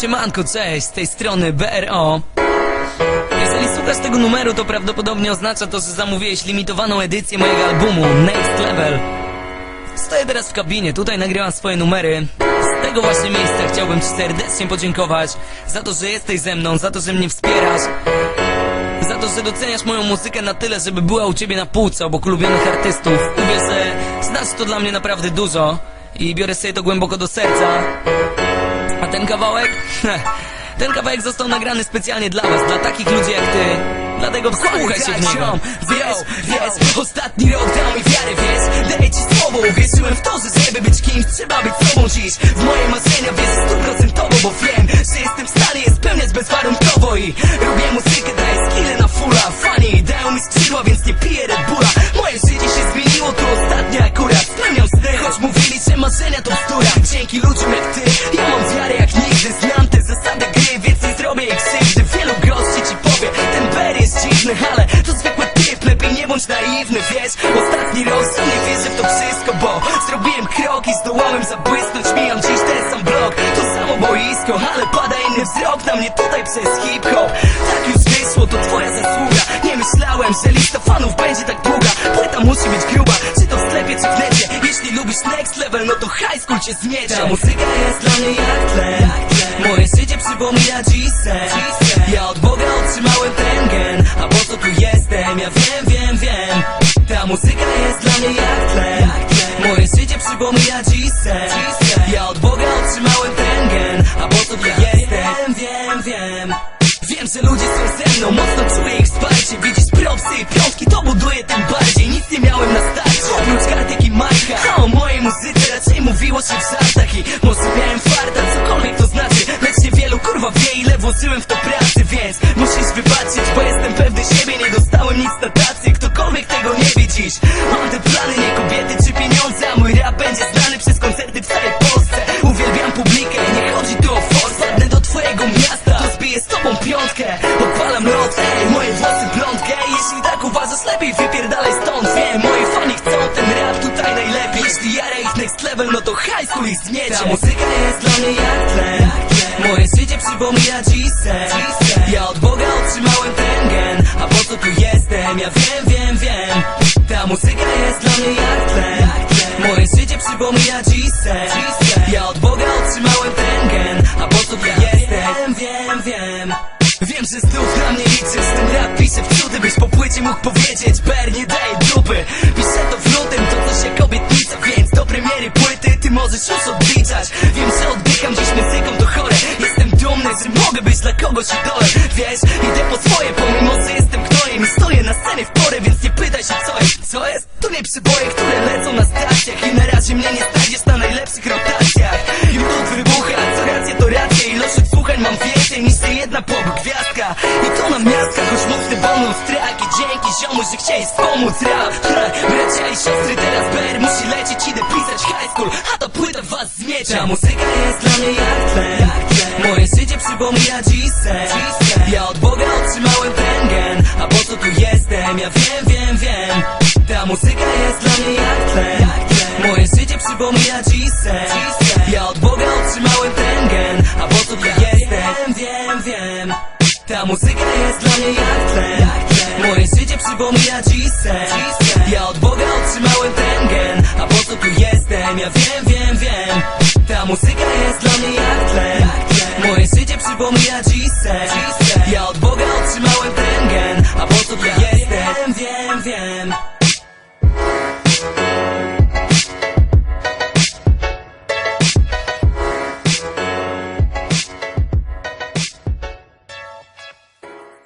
Siemanko, cześć, z tej strony BRO Jeżeli słuchasz tego numeru, to prawdopodobnie oznacza to, że zamówiłeś limitowaną edycję mojego albumu Next Level Stoję teraz w kabinie, tutaj nagrywam swoje numery Z tego właśnie miejsca chciałbym Ci serdecznie podziękować Za to, że jesteś ze mną, za to, że mnie wspierasz za to, że doceniasz moją muzykę na tyle, żeby była u ciebie na półce obok ulubionych artystów. Uwierz, że znaczy to dla mnie naprawdę dużo i biorę sobie to głęboko do serca. Ten kawałek? Ten kawałek został nagrany specjalnie dla was, dla takich ludzi jak ty. Dlatego wsłuchaj się w niego. Wiesz, wiesz, ostatni rok dał mi wiarę, wiesz Daję ci słowo, uwierzyłem w to, że żeby być kimś Trzeba być sobą dziś W moje marzenia wierzę stuprocentowo Bo wiem, że jestem w stanie je spełniać bezwarunkowo I robię muzykę, daję skille na fulla Fani dają mi skrzydła, więc nie piję Red naiwny, wiesz? Ostatni sam nie wierzę w to wszystko Bo zrobiłem krok i zdołałem zabłysnąć Mijam dziś ten sam blok, to samo boisko Ale pada inny wzrok na mnie tutaj przez hip-hop. Tak już wyszło, to twoja zasługa. Nie myślałem, że lista fanów będzie tak długa. Płyta musi być gruba, czy to w sklepie, czy w necie. Jeśli lubisz next level, no to high school cię zmiecie Ta muzyka jest dla mnie jak tlen Moje życie przypomina dziś sen Ja od Boga otrzymałem ten gen. A po co tu jestem? Ja wiem, muzyka jest dla mnie jak tlen. Moje życie przypomina dziś sen Ja od Boga otrzymałem ten gen. A po co tu jestem? Wiem, wiem Wiem, że ludzie są ze mną, mocno czuję ich wsparcie. Widzisz propsy i piątki, to buduje tym bardziej. Nic nie miałem na starcie, oprócz kartek i marka A o mojej muzyce raczej mówiło się w żartach I może miałem farta, cokolwiek to znaczy Lecz niewielu kurwa wie ile włożyłem w to pracy. Więc musisz wybaczyć, bo jestem pewny siebie Nie dostałem nic na wypierdalaj stąd Wiem, moi fani chcą ten rap tutaj najlepiej. Jeśli jara ich next level, no to high school ich zmiecie. Ta muzyka jest dla mnie jak tlen. Moje życie przypomina dziś sen Ja od Boga otrzymałem ten gen. A po co tu jestem? Ja wiem, wiem, wiem. Ta muzyka jest dla mnie jak tlen. Moje życie przypomina dziś wiem że znów na mnie liczysz Ten rap piszę w cudy, byś po płycie mógł powiedzieć Ber, nie daje dupy. Piszę to w lutym, to coś jak obietnica Więc do premiery płyty ty możesz już odliczać. Wiem, że oddycham dziś muzyką, to chore. Jestem dumny, że mogę być dla kogoś idolem. Wiesz, idę po swoje, pomimo, że jestem gnojem. I stoję na scenie w porę, więc nie pytaj się co jest. Co jest? To nie przyboje, które lecą na stacjach I na razie mnie nie znajdziesz więcej niż ta jedna pop gwiazdka. I to na miastkach, choć mocny bonus track I dzięki ziomu, że chciałeś wspomóc. Rap Bracia i siostry, teraz BR musi lecieć Idę pisać high school, a ta płyta was zmiecie Ta muzyka jest dla mnie jak tlen. Moje życie przypomina dziś sen Ja od Boga otrzymałem ten gen. A po co tu jestem? Ja wiem, wiem, wiem. Ta muzyka jest dla mnie jak tlen. Moje życie przypomina dziś Ta muzyka jest dla mnie jak tlen. Moje życie przypomina dziś sen. Ja od Boga otrzymałem ten gen. A po co tu jestem? Ja wiem, wiem, wiem. Ta muzyka jest dla mnie jak tlen. Moje życie przypomina dziś sen